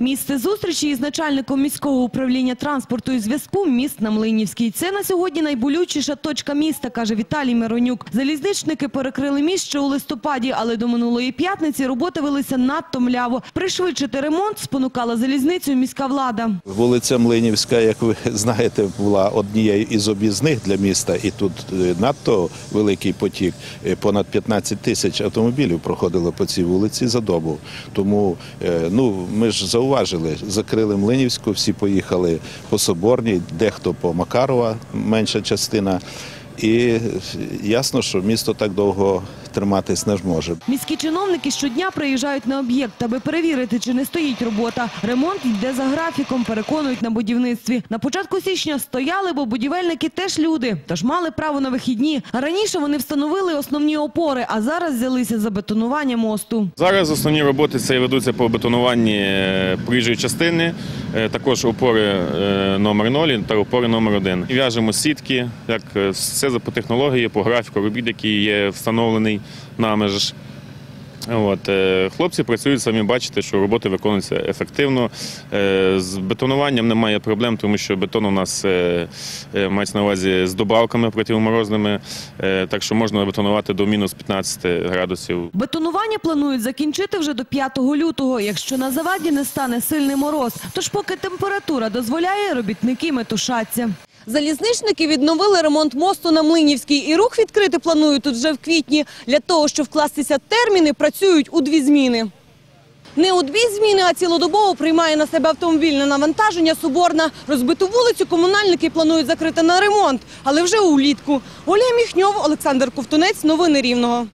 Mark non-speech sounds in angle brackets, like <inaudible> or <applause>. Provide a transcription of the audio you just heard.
Місце зустрічі із начальником міського управління транспорту і зв'язку міст на Млинівській. Це на сьогодні найболючіша точка міста, каже Віталій Миронюк. Залізничники перекрили міст ще у листопаді, але до минулої п'ятниці роботи велися надто мляво. Пришвидшити ремонт спонукала залізницю міська влада. Вулиця Млинівська, як ви <laughs> знаєте, була однією із об'їзних для міста, і тут е, надто великий потік. Е, Понад 15 тисяч автомобілів проходило по цій вулиці за добу. Тому е, ну, ми ж зауважили, закрили Млинівську, всі поїхали по Соборній, дехто по Макарова, менша частина. І ясно, що місто так довго триматись не зможе. Міські чиновники щодня приїжджають на об'єкт, аби перевірити, чи не стоїть робота. Ремонт йде за графіком, переконують на будівництві. На початку січня стояли, бо будівельники теж люди, тож мали право на вихідні. Раніше вони встановили основні опори, а зараз взялися за бетонування мосту. Зараз основні роботи це ведуться по бетонуванні е, проїжджої частини, е, також опори е, номер 0 та опори номер 1. В'яжемо сітки, як все за по технології, по графіку робіт, який є встановлений нами ж. От, е, хлопці працюють, самі бачите, що роботи виконуються ефективно. Е, З бетонуванням немає проблем, тому що бетон у нас е, мається на увазі з добавками противоморозними, так що можна бетонувати до мінус 15 градусів Бетонування планують закінчити вже до 5 лютого, якщо на заваді не стане сильний мороз. Тож поки температура дозволяє, робітники метушаться. Залізничники відновили ремонт мосту на Млинівській і рух відкрити планують тут вже в квітні. Для того, щоб вкластися терміни, працюють у дві зміни. Не у дві зміни, а цілодобово приймає на себе автомобільне навантаження Соборна. Розбиту вулицю комунальники планують закрити на ремонт, але вже улітку. Ольга Міхньов, Олександр Ковтунець. Новини Рівного.